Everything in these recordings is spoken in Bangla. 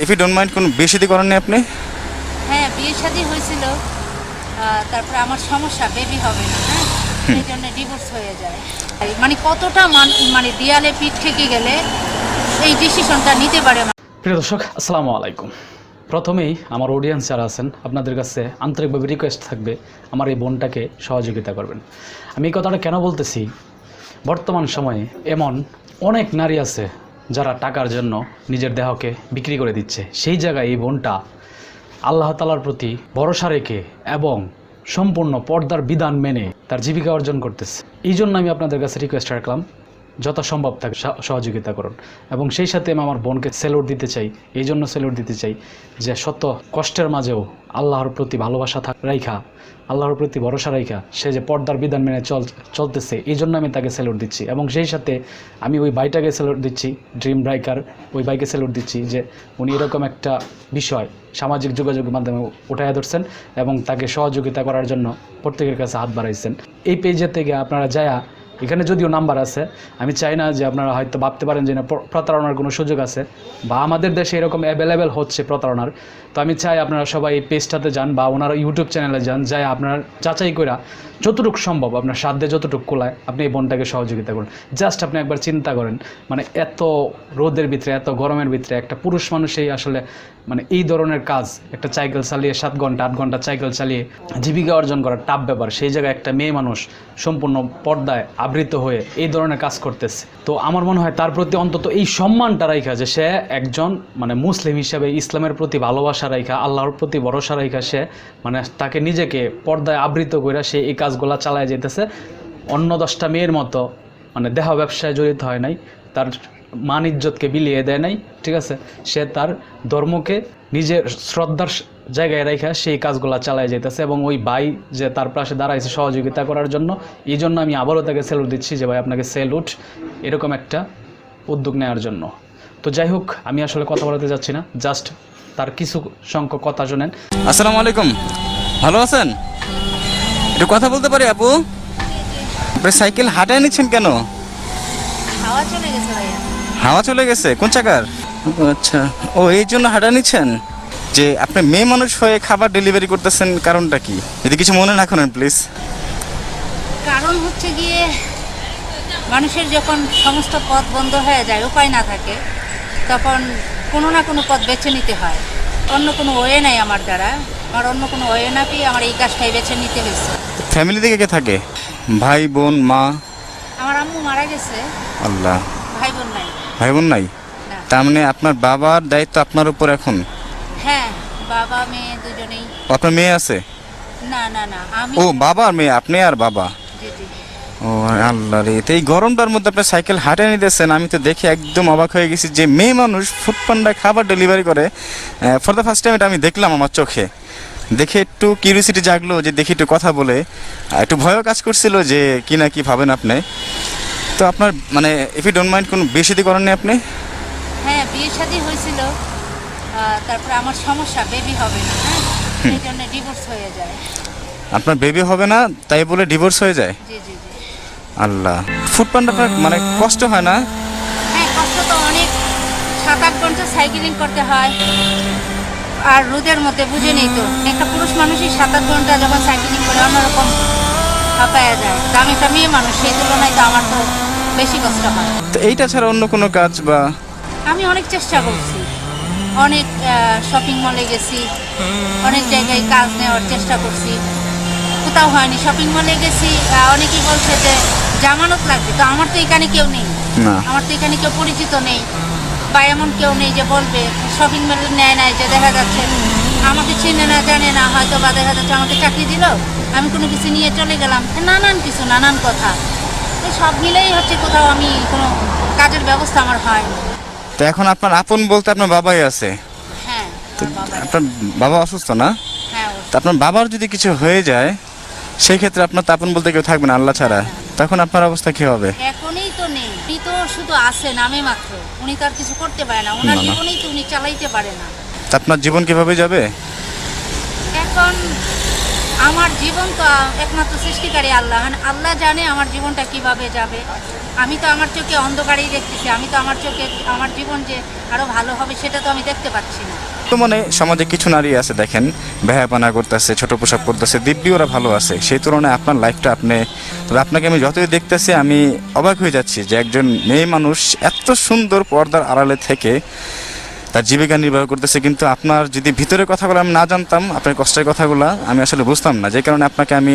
ইফ ইউ ডোন্ট মাইন্ড কোনো বিয়ে শাদী করেননি আপনি? হ্যাঁ বিয়ে শাদী হয়েছিল। তারপরে আমার সমস্যা বেবি হবে না হ্যাঁ? সেই জন্য ডিভোর্স হয়ে যায়। মানে কতটা মান- মানে দেয়ালে পিঠ থেকে গেলে এই ডিসিশনটা নিতে পারে। প্রিয় দর্শক আসসালামু আলাইকুম। প্রথমেই আমার অডিয়েন্স যারা আছেন আপনাদের কাছে আন্তরিকভাবে রিকোয়েস্ট থাকবে আমার এই বোনটাকে সহযোগিতা করবেন। আমি এই কথাটা কেন বলতেছি? বর্তমান সময়ে এমন অনেক নারী আছে যারা টাকার জন্য নিজের দেহকে বিক্রি করে দিচ্ছে, সেই জায়গায় এই বোনটা আল্লাহ তালার প্রতি ভরসা রেখে এবং সম্পূর্ণ পর্দার বিধান মেনে তার জীবিকা অর্জন করতেছে। এই জন্য আমি আপনাদের কাছে রিকোয়েস্ট রাখলাম যথাসম্ভব তাকে সহ- সহযোগিতা করুন। এবং সেই সাথে আমি আমার বোনকে সেলুট দিতে চাই, এই জন্য সেলুট দিতে চাই যে শত কষ্টের মাঝেও আল্লাহর প্রতি ভালোবাসা থাক রাইখা, আল্লাহর প্রতি ভরসা রাইখা, সে যে পর্দার বিধান মেনে চল চলতেছে, এই জন্য আমি তাকে সেলুট দিচ্ছি। এবং সেই সাথে আমি ওই ভাইটাকে সেলুট দিচ্ছি, ড্রিম ব্রাইকার ওই বাইকে সেলুট দিচ্ছি যে উনি এরকম একটা বিষয় সামাজিক যোগাযোগের মাধ্যমে উঠায় ধরছেন এবং তাকে সহযোগিতা করার জন্য প্রত্যেকের কাছে হাত বাড়াইছেন। এই পেজের থেকে আপনারা যায়া এখানে যদিও নাম্বার আছে, আমি চাই না যে আপনারা হয়তো ভাবতে পারেন যে না প্রতারণার কোনো সুযোগ আছে, বা আমাদের দেশে এরকম অ্যাভেলেবেল হচ্ছে প্রতারণার। তো আমি চাই আপনারা সবাই এই পেজটাতে যান বা ওনার ইউটিউব চ্যানেলে যান, যাই আপনার যাচাই করা যতটুকু সম্ভব আপনার সাধ্যে যতটুকু কোলায় আপনি এই বোনটাকে সহযোগিতা করুন। জাস্ট আপনি একবার চিন্তা করেন মানে এত রোদের ভিতরে, এত গরমের ভিতরে একটা পুরুষ মানুষই আসলে মানে এই ধরনের কাজ, একটা সাইকেল চালিয়ে সাত ঘণ্টা, আট ঘণ্টা সাইকেল চালিয়ে জীবিকা অর্জন করার টাপ ব্যাপার। সেই জায়গায় একটা মেয়ে মানুষ সম্পূর্ণ পর্দায় আবৃত হয়ে এই ধরনের কাজ করতেছে। তো আমার মনে হয় তার প্রতি অন্তত এই সম্মানটা রাইখা যে সে একজন মানে মুসলিম হিসেবে ইসলামের প্রতি ভালোবাসা রাইখা, আল্লাহর প্রতি ভরসা রাইখা সে মানে তাকে নিজেকে পর্দায় আবৃত করে সে এই কাজগুলা চালায় যেতেছে। অন্য দশটা মেয়ের মতো মানে দেহ ব্যবসায় জড়িত হয় নাই, তার মান ইজ্জতকে বিলিয়ে দেয় নাই, ঠিক আছে? সে তার ধর্মকে নিজের শ্রদ্ধার জায়গায় রেখে সেই কাজগুলো চালায় যেতেছে এবং ওই ভাই যে তার পাশে দাঁড়াইছে সহযোগিতা করার জন্য এই জন্য আমি আবারও তাকে সেলুট দিচ্ছি যে ভাই আপনাকে সেলুট এরকম একটা উদ্যোগ নেওয়ার জন্য। তো যাই হোক আমি আসলে কথা বলতে যাচ্ছি না জাস্ট তার কিছু সংখ্যক কথা শোনেন। আসসালামু আলাইকুম। ভালো আছেন? একটু কথা বলতে পারি আপু? আপনি সাইকেল হাঁটায় নিচ্ছেন কেন? হাওয়া চলে গেছে হাওয়া চলে গেছে? কোন চাকার? আচ্ছা। ও এই জন্য হাঁটা নিচ্ছেন? যে আপনি মেয়ে মানুষ হয়ে খাবার ডেলিভারি করতেছেন কারণটা কি? যদি কিছু মনে না করেন প্লিজ কারণ হচ্ছে গিয়ে মানুষের যখন সমস্ত পথ বন্ধ হয়ে যায় উপায় না থাকে তখন কোনো না কোনো পথ বেছে নিতে হয়। অন্য কোনো ওয়ে নাই আমার দ্বারা। আমার অন্য কোনো ওয়ে না পেয়ে আমার এই কাজটাই বেছে নিতে হয়েছে। ফ্যামিলি থেকে কে থাকে? ভাই বোন মা? আমার আম্মু মারা গেছে। আল্লাহ। ভাই বোন নাই। ভাই বোন নাই? তার মানে আপনার বাবার দায়িত্ব আপনার উপর এখন? হ্যাঁ বাবা মেয়ে দুজনেই। আপনার মেয়ে আছে? না না না আমি ও বাবা মেয়ে আপনি আর বাবা? জি জি। ও আল্লাহ রে এই গরমটার মধ্যে আপনি সাইকেল হাঁটে নিতেছেন আমি তো দেখে একদম অবাক হয়ে গেছি যে মেয়ে মানুষ ফুটপান্ডায় খাবার ডেলিভারি করে ফর দ্য ফার্স্ট টাইম এটা আমি দেখলাম আমার চোখে। দেখে একটু কিউরিয়াসিটি জাগলো যে দেখি একটু কথা বলে একটু ভয়ও কাজ করছিল যে কি না কি ভাবেন আপনি। তো আপনার মানে ইফ ইউ ডোন্ট মাইন্ড কোনো বিয়ে শাদী করেননি আপনি? বিয়ে শাদী হয়েছিল তারপরে আমার সমস্যা বেবি হবে না হ্যাঁ? সেই জন্য ডিভোর্স হয়ে যায়। আপনার বেবি হবে না তাই বলে ডিভোর্স হয়ে যায়? জি জি জি। আল্লাহ। ফুটপান্ডা আপনার মানে কষ্ট হয় না? হ্যাঁ কষ্ট তো অনেক। সাত আট ঘণ্টা সাইকেলিং করতে হয় আর রোদের মধ্যে বুঝে নেই তো। একটা পুরুষ মানুষই সাত আট ঘণ্টা যখন সাইকেলিং করে অন্যরকম হাঁপায়া যায়। তো আমি একটা মেয়ে মানুষ সেই তুলনায় তো আমার তো বেশি কষ্ট হয়। তো এইটা ছাড়া অন্য কোনো কাজ বা আমি অনেক চেষ্টা করছি। অনেক শপিং মলে গেছি। অনেক জায়গায় কাজ নেওয়ার চেষ্টা করছি। কোথাও হয়নি। শপিং মলে গেছি অনেকেই বলছে যে জামানত লাগবে। তো আমার তো এখানে কেউ নেই। আমার তো এখানে কেউ পরিচিত নেই। বা এমন কেউ নেই যে বলবে শপিং মলে নেয় নাই যে দেখা যাচ্ছে। আমাকে চেনে না জানে না হয়তো বা দেখা যাচ্ছে আমাকে চাকরি দিল। আমি কোনো কিছু নিয়ে চলে গেলাম। নানান কিছু নানান কথা। সব মিলেই হচ্ছে কোথাও আমি কোনো কাজের ব্যবস্থা আমার হয় তো এখন আপনার আপন বলতে আপনার বাবাই আছে। হ্যাঁ বাবা আপনার বাবা অসুস্থ না? হ্যাঁ তো আপনার বাবার যদি কিছু হয়ে যায় সেই ক্ষেত্রে আপনার তো আপন বলতে কেউ থাকবে না আল্লাহ ছাড়া। তখন আপনার অবস্থা কি হবে? এখনই তো নেই। উনি তো শুধু আছে নামে মাত্র। উনি তো আর কিছু করতে পারে না। ওনার না। তো উনি চালাইতে পারে না। তা আপনার জীবন কীভাবে যাবে? এখন আমার জীবন তো একমাত্র সৃষ্টিকারী আল্লাহ। মানে আল্লাহ জানে আমার জীবনটা কীভাবে যাবে। আমি তো আমার চোখে অন্ধকারেই দেখতেছি। আমি তো আমার চোখে, আমার জীবন যে আরও ভালো হবে সেটা তো আমি দেখতে পাচ্ছি না। তো মনে সমাজে কিছু নারী আছে, দেখেন বেহাপানা করতেছে, ছোট পোশাক করতেছে দিব্যি ওরা ভালো আছে। সেই তুলনায় আপনার লাইফটা আপনি, তবে আপনাকে আমি যতই দেখতেছি, আমি অবাক হয়ে যাচ্ছি যে একজন মেয়ে মানুষ এত সুন্দর পর্দার আড়ালে থেকে তার জীবিকা নির্বাহ করতেছে কিন্তু আপনার যদি ভিতরের কথাগুলো আমি না জানতাম আপনার কষ্টের কথাগুলো আমি আসলে বুঝতাম না। যে কারণে আপনাকে আমি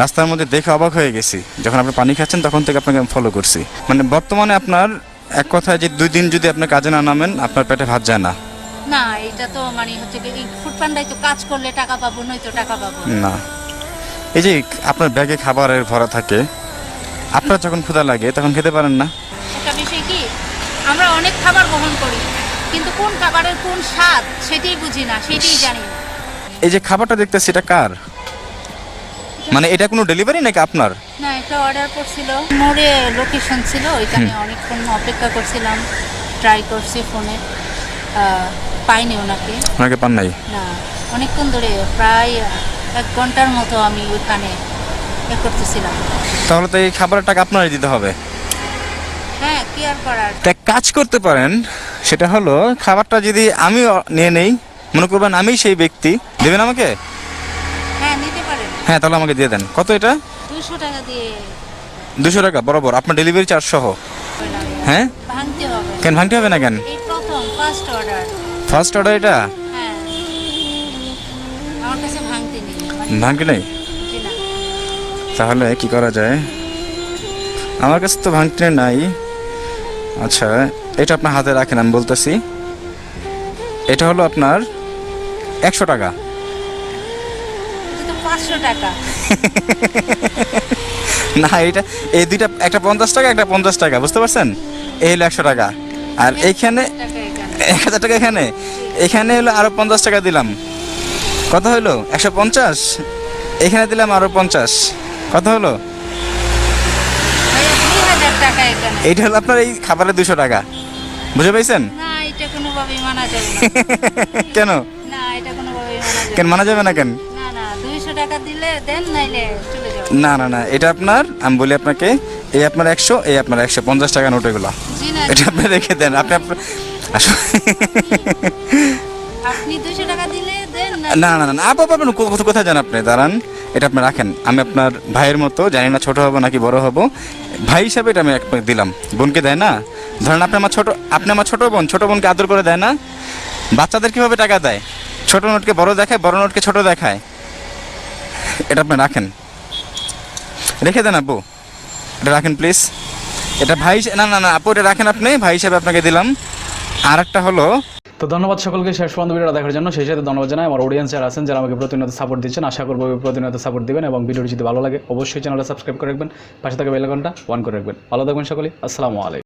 রাস্তার মধ্যে দেখে অবাক হয়ে গেছি। যখন আপনি পানি খাচ্ছেন তখন থেকে আপনাকে আমি ফলো করছি। মানে বর্তমানে আপনার এক কথায় যে দুই দিন যদি আপনি কাজে না নামেন আপনার পেটে ভাত যায় না। না এটা তো মানে হচ্ছে কি, এই ফুড পান্ডায় তো কাজ করলে টাকা পাবো নয়তো টাকা পাবো। না। এই যে আপনার ব্যাগে খাবারের ভরা থাকে আপনার যখন ক্ষুধা লাগে তখন খেতে পারেন না? একটা বিষয় কি আমরা অনেক খাবার গ্রহণ করি। কিন্তু কোন খাবারের কোন স্বাদ সেটাই বুঝি না সেটাই জানি না। এই যে খাবারটা দেখতেছি এটা কার? মানে এটা কোনো ডেলিভারি নাকি আপনার? না এটা অর্ডার করছিল। মোড়ে লোকেশন ছিল ওইখানে অনেকক্ষণ অপেক্ষা করছিলাম ট্রাই করছি ফোনে পাইনি ওনাকে। ওনাকে পান নাই? না অনেকক্ষণ ধরে প্রায় এক ঘণ্টার মতো আমি ওইখানে এ করতেছিলাম। তাহলে তো এই খাবারের টাকা আপনারই দিতে হবে। হ্যাঁ কি আর করার? তা কাজ করতে পারেন সেটা হলো খাবারটা যদি আমি নিয়ে নেই মনে করবেন আমি সেই ব্যক্তি। দেবেন আমাকে? হ্যাঁ হ্যাঁ তাহলে আমাকে দিয়ে দেন। কত এটা? দুশো টাকা দিয়ে। দুশো টাকা বরাবর। আপনার ডেলিভারি চার্জ সহ। হ্যাঁ? কেন ভাঙতে হবে না কেন? ফার্স্ট অর্ডার এটা? হ্যাঁ। ভাঙতে নেই। তাহলে কি করা যায়? আমার কাছে তো ভাঙতে নাই। আচ্ছা এটা আপনার হাতে রাখেন আমি বলতেছি। এটা হলো আপনার একশো টাকা। না এটা এই দুইটা একটা পঞ্চাশ টাকা একটা পঞ্চাশ টাকা বুঝতে পারছেন? এই হলো একশো টাকা। আর এইখানে এক হাজার টাকা এখানে। এখানে হলো আরও পঞ্চাশ টাকা দিলাম। কত হলো? একশো পঞ্চাশ? এখানে দিলাম আরও পঞ্চাশ। কত হলো? এইটা হলো আপনার এই খাবারের দুশো টাকা। বুঝে পাইছেন? না এটা কোনোভাবেই মানা যাবে না। কেন? না এটা কোনোভাবেই মানা যাবে কেন মানা যাবে না কেন? না না দুইশো টাকা দিলে দেন নাইলে চলে যাও না না না এটা আপনার আমি বলি আপনাকে এই আপনার একশো এই আপনার একশো পঞ্চাশ টাকা নোট এগুলো। এটা আপনি রেখে দেন আপনি আপনি টাকা দিলে না। না না আপু আপনি কোথায় যান আপনি? দাঁড়ান। এটা আপনি রাখেন। আমি আপনার ভাইয়ের মতো, জানি না ছোট হব নাকি বড় হব। ভাই হিসাবে এটা আমি দিলাম। বোনকে দেয় না? ধরেন আপনি আমার ছোট আপনি আমার ছোট বোন, ছোট বোনকে আদর করে দেয় না? বাচ্চাদের কীভাবে টাকা দেয়? ছোট নোটকে বড় দেখায়, বড় নোটকে ছোট দেখায়? এটা আপনি রাখেন। রেখে দেন আপু। এটা রাখেন, প্লিজ। এটা ভাই না না না, আপু, এটা রাখেন আপনি। ভাই হিসাবে আপনাকে দিলাম। আর একটা হলো তো ধন্যবাদ সকলকে শেষ পর্যন্ত ভিডিওটা দেখার জন্য। সেই সাথে ধন্যবাদ জানাই আমার অডিয়েন্স যারা আছেন, যারা আমাকে প্রতিনিয়ত সাপোর্ট দিচ্ছেন, আশা করব প্রতিনিয়ত সাপোর্ট দিবেন এবং ভিডিওটি যদি ভালো লাগে, অবশ্যই চ্যানেলটা সাবস্ক্রাইব করে রাখবেন। পাশে থাকা বেলাকনটা অন করে রাখবেন। ভালো থাকবেন সকলেই। আসসালামু আলাইকুম।